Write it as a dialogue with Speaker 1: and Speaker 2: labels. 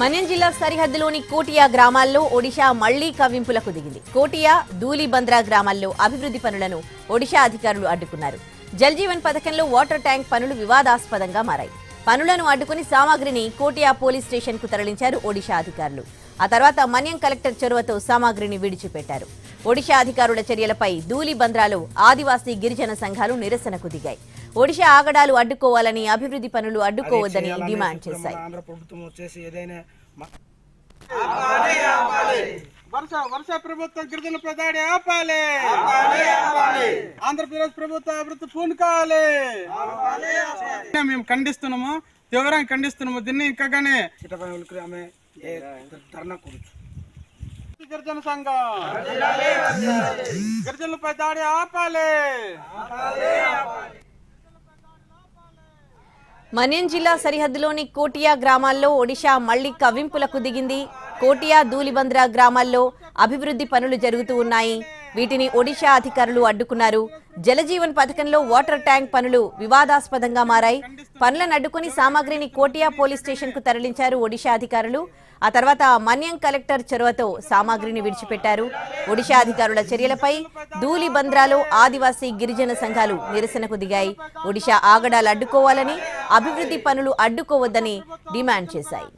Speaker 1: మన్యం జిల్లా సరిహద్దులోని కోటియా గ్రామాల్లో ఒడిషా మళ్ళీ కవ్వింపులకు దిగింది. కోటియా దూలిబంద్రా గ్రామాల్లో అభివృద్ధి పనులను ఒడిషా అధికారులు అడ్డుకున్నారు. జల్జీవన్ పథకంలో వాటర్ ట్యాంక్ పనులు వివాదాస్పదంగా మారాయి. పనులను అడ్డుకుని సామాగ్రిని కోటియా పోలీస్ స్టేషన్కు తరలించారు ఒడిషా అధికారులు. ఆ తర్వాత మన్యం కలెక్టర్ చొరవతో సామాగ్రిని విడిచిపెట్టారు. ఒడిషా అధికారుల చర్యలపై ధూళిబంద్రాలో ఆదివాసీ గిరిజన సంఘాలు నిరసనకు దిగాయి. ఒడిశా ఆగడాలు అడ్డుకోవాలని అభివృద్ధి పనులు అడ్డుకోవద్దని డిమాండ్ చేశాయి.
Speaker 2: వర్ష వర్ష ప్రభుత్వం గిరిజనులపై దాడి ఆపాలి. ఆంధ్రప్రదేశ్ ప్రభుత్వ అభివృద్ధి పూనుకోవాలి. మేము ఖండిస్తున్నాము తీవ్రంగా ఖండిస్తున్నాము. దీన్ని ఇంకా కానీ
Speaker 3: చిట్టపై ఉలికి ఆమె ఏ ధర్నా కూర్చు
Speaker 2: గిరిజన సంఘం. గిరిజనులపై దాడి ఆపాలి.
Speaker 1: మన్యం జిల్లా సరిహద్దులోని కోటియా గ్రామాల్లో ఒడిశా మళ్ళీ కవింపులకు దిగింది. కోటియా ధూలిబంద్రా గ్రామాల్లో అభివృద్ధి పనులు జరుగుతూ ఉన్నాయి. వీటిని ఒడిషా అధికారులు అడ్డుకున్నారు. జలజీవన్ పథకంలో వాటర్ ట్యాంక్ పనులు వివాదాస్పదంగా మారాయి. పనులను అడ్డుకుని సామాగ్రిని కోటియా పోలీస్ స్టేషన్కు తరలించారు ఒడిషా అధికారులు. ఆ తర్వాత మన్యం కలెక్టర్ చొరవతో సామాగ్రిని విడిచిపెట్టారు. ఒడిషా అధికారుల చర్యలపై ధూలిబంద్రాలో ఆదివాసీ గిరిజన సంఘాలు నిరసనకు దిగాయి. ఒడిషా ఆగడాలు అడ్డుకోవాలని అభివృద్ధి పనులు అడ్డుకోవద్దని డిమాండ్ చేశాయి.